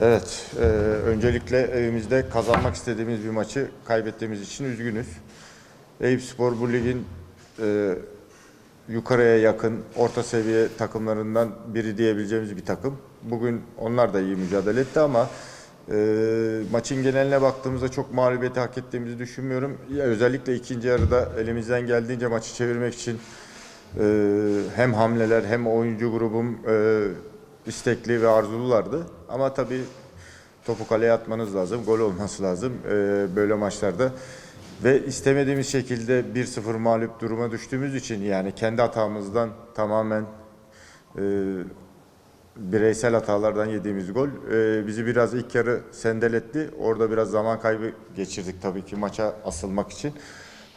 Evet, e, öncelikle evimizde kazanmak istediğimiz bir maçı kaybettiğimiz için üzgünüz. Eyüp Spor bu ligin e, yukarıya yakın, orta seviye takımlarından biri diyebileceğimiz bir takım. Bugün onlar da iyi mücadele etti ama e, maçın geneline baktığımızda çok mağlubiyeti hak ettiğimizi düşünmüyorum. Ya, özellikle ikinci yarıda elimizden geldiğince maçı çevirmek için e, hem hamleler hem oyuncu grubum e, istekli ve arzululardı. Ama tabii topu kaleye atmanız lazım, gol olması lazım e, böyle maçlarda. Ve istemediğimiz şekilde 1-0 mağlup duruma düştüğümüz için yani kendi hatamızdan tamamen e, bireysel hatalardan yediğimiz gol e, bizi biraz ilk yarı sendeletti. Orada biraz zaman kaybı geçirdik tabii ki maça asılmak için.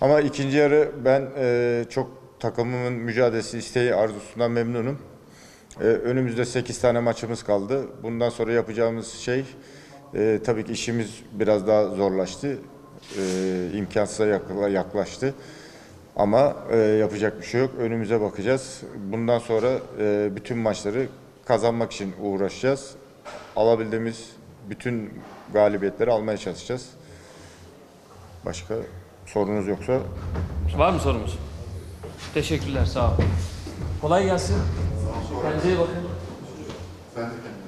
Ama ikinci yarı ben e, çok takımımın mücadelesi, isteği, arzusundan memnunum. E, önümüzde 8 tane maçımız kaldı. Bundan sonra yapacağımız şey e, tabii ki işimiz biraz daha zorlaştı. E, imkansıza yakla- yaklaştı. Ama e, yapacak bir şey yok. Önümüze bakacağız. Bundan sonra e, bütün maçları kazanmak için uğraşacağız. Alabildiğimiz bütün galibiyetleri almaya çalışacağız. Başka sorunuz yoksa Var mı sorumuz? Teşekkürler sağ ol. Kolay gelsin. Bom dia, Bacana.